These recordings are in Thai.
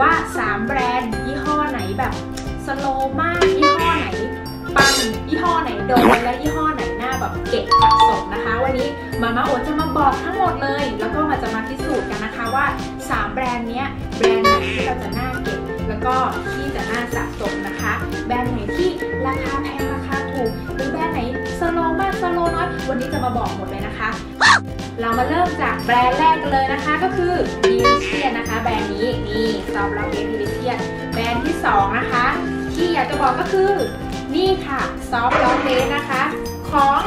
ว่า 3 แบรนด์ยี่ห้อไหนแบบสโลมากยี่ห้อไหนปังยี่ห้อไหนโดนและยี่ห้อไหนหน้าแบบเก็บสะสมนะคะ วันนี้มาม่าโอจะมาบอกทั้งหมดเลย แล้วก็มาจะมาพิสูจน์กันนะคะว่า 3 แบรนด์เนี้ยแบรนด์ไหนที่เราจะน่าเก็บแล้วก็ที่จะน่าสะสมนะคะ แบรนด์ไหนที่ราคาแพงราคาถูกหรือแบรนด์ไหนสโลมากสโลน้อยวันนี้จะมาบอกหมดเลยนะคะ เรามาเริ่มจากแบรนด์แรกกันเลยนะคะ ก็คือ d e l i c i o u s นะคะ แบรนด์นี้นี่ซอฟต์ลาเวส d e l i c i o u s แบรนด์ที่ 2 นะคะ ที่อยากจะบอกก็คือ นี่ค่ะซอฟต์ลาเวสนะคะ ของ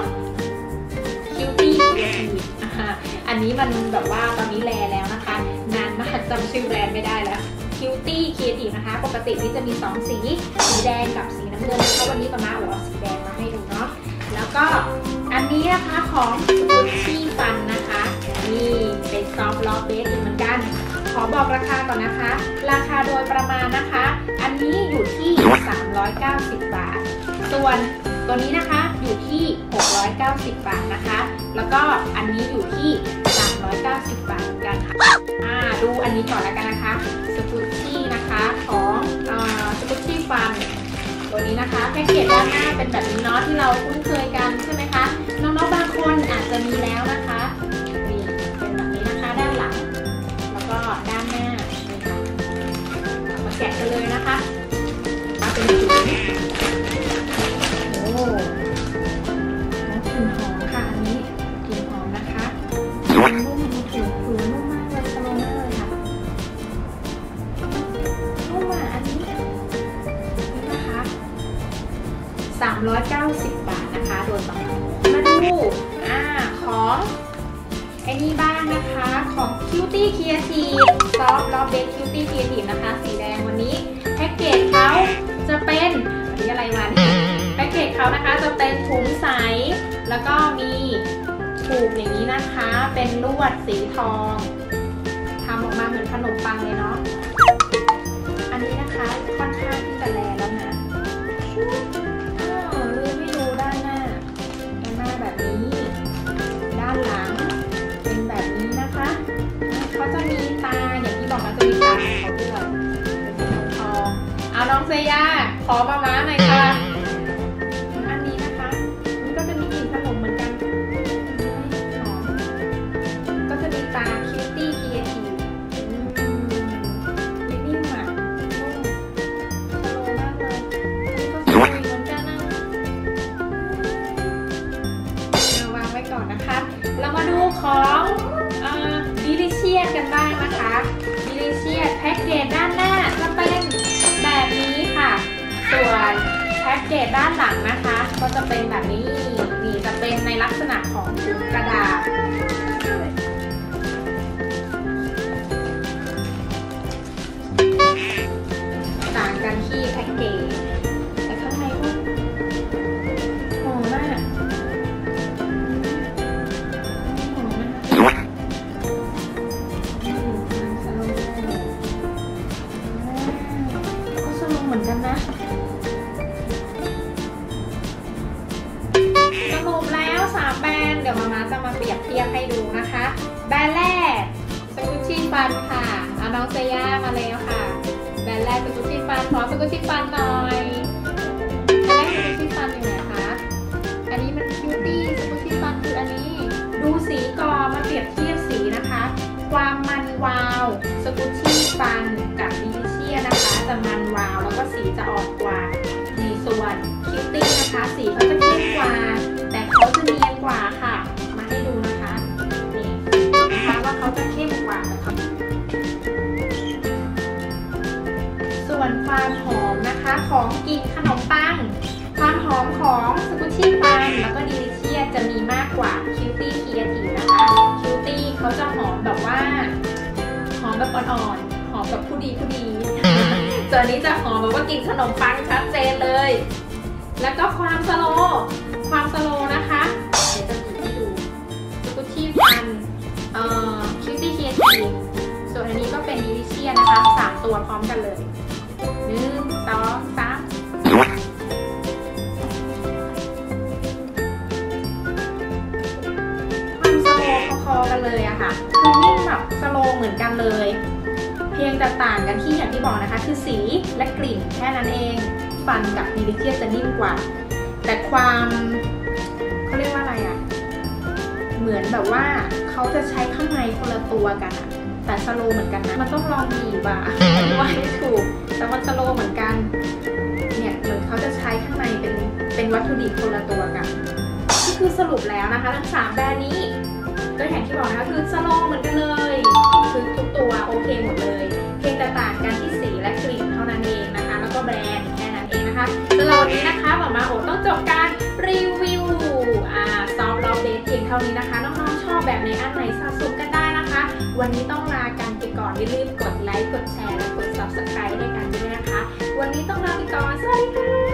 Cutie Creative อ่าอันนี้มันแบบว่าตอนนี้แลแล้วนะคะ นานมากจำชื่อแบรนด์ไม่ได้แล้ว Cutie Creative นะคะ ปกตินี่จะมี 2 สี สีแดงกับสีน้ำเงินนะคะวันนี้มาม่าเอาสีแดงมาให้ดูเนาะ แล้วก็อันนี้นะคะของ Gucci Fun นะคะ นี่เป็นซอฟต์ล็อกเบสอีกเหมือนกัน ขอบอกราคาก่อนนะคะ ราคาโดยประมาณนะคะ อันนี้อยู่ที่ 390 บาท ส่วนตัวนี้นะคะอยู่ที่ 690 บาทนะคะ แล้วก็อันนี้อยู่ที่ 390 บาทเหมือนกันค่ะ อ่า ดูอันนี้ก่อนแล้วกันนะคะ นะคะแพ็กเกจด้านหน้าเป็นแบบนี้เนาะที่เราคุ้นเคยกันใช่ไหมคะน้องๆบางคนอาจจะมีแล้ว 390 บาทนะคะ โดยประมาณมาดูอ่าของไอ้นี่บ้างนะคะ ของ Cutie Creative Soft Love Bake Cutie Creative นะคะ สีแดงวันนี้แพ็กเกจเขาจะเป็นอันนี้อะไรวันแพ็กเกจเขานะคะจะเป็นถุงใส แล้วก็มีถูกอย่างนี้นะคะ เป็นลวดสีทองทำออกมาเหมือนขนมปังเลยเนาะ อันนี้นะคะค่อนข้างที่จะแลแล้วนะ จะมีตาอย่างที่บอกมันจะมีตาของเขาด้วยเป็นสีทองเอาน้องเซย่าขอมาม้าหน่อยค่ะ กันบ้างนะคะดิลิเชียแพ็กเกจด้านหน้าจะเป็นแบบนี้ค่ะ ส่วนแพ็กเกจด้านหลังนะคะ ก็จะเป็นแบบนี้นี่จะเป็นในลักษณะของถุงกระดาษ ดี๋ยวมามาจะมาเปรียบเทียบให้ดูนะคะ แบรนด์แรกสกุชชี่ฟันค่ะเอาน้องเซย่ามาแล้วค่ะ แบรนด์แรกสกุชชี่ฟันขอสกุชชี่ฟันหน่อยแรนด์แรกสกุชชี่ฟันอยู่ไหนคะ อันนี้มันคิวตี้สกุชชี่ฟันคืออันนี้ ดูสีก่อนมาเปรียบเทียบสีนะคะ ความมันวาว สกุชชี่ฟันกับดิลิเชียนะคะ จะมันวาวแล้วก็สีจะออก อมนะคะ ของกลิ่นขนมปัง ความหอมของสกุชี่ปังแล้วก็ดิลิเชียจะมีมากกว่าคิวตี้คีทีนะคะคิวตี้เขาจะหอมแบบว่า หอมแบบอ่อนๆ หอมแบบผู้ดีผู้ดีส่วนนี้จะหอมแบบว่ากินขนมปังชัดเจนเลย แล้วก็ความสโลความสโลนะคะเดี๋ยวจะหยิบให้ดูสกุชชี่ฟันเอ่อคิวตี้เคียทีส่วนอันนี้ก็เป็นดิลิเชียนะคะสามตัวพร้อมกันเลย อๆกันเลยอะค่ะ คือนิ่มแบบสโลเหมือนกันเลยแพพียงแต่ต่างกันที่อย่างที่บอกนะคะ คือสีและกลิ่นแค่นั้นเอง ฟันกับดีลิเจียจะนิ่มกว่า แต่ความเขาเรียกว่าอะไรอะเหมือนแบบว่าเขาจะใช้ข้างในคนละตัวกันอะแต่สโลเหมือนกันนะ มันต้องลองบีบอะว่าให้ถูก แต่มันสโลเหมือนกัน เนี่ยเหมือนเขาจะใช้ข้างในเป็นเป็นวัตถุดิบคนละตัวกัน ก็คือสรุปแล้วนะคะ ทั้งสามแบรนด์นี้ ก็อย่างที่บอกนะคะคือสโลเหมือนกันเลยคือทุกตัวโอเคหมดเลย เพียงแต่ต่างกันที่สีและกลิ่นเท่านั้นเองนะคะ แล้วก็แบรนด์แค่นั้นเองนะคะสำหรับวันนี้นะคะหมอมาโอต้องจบการรีวิวอ่าซอฟต์ลอฟเบสเพียงเท่านี้นะคะ น้องๆชอบแบบไหนอันไหนสะสมกันได้นะคะ วันนี้ต้องลากันไปก่อนอย่าลืมกดไลค์กดแชร์และกด subscribe ให้กันด้วยนะคะ วันนี้ต้องลาไปก่อนสวัสดีค่ะ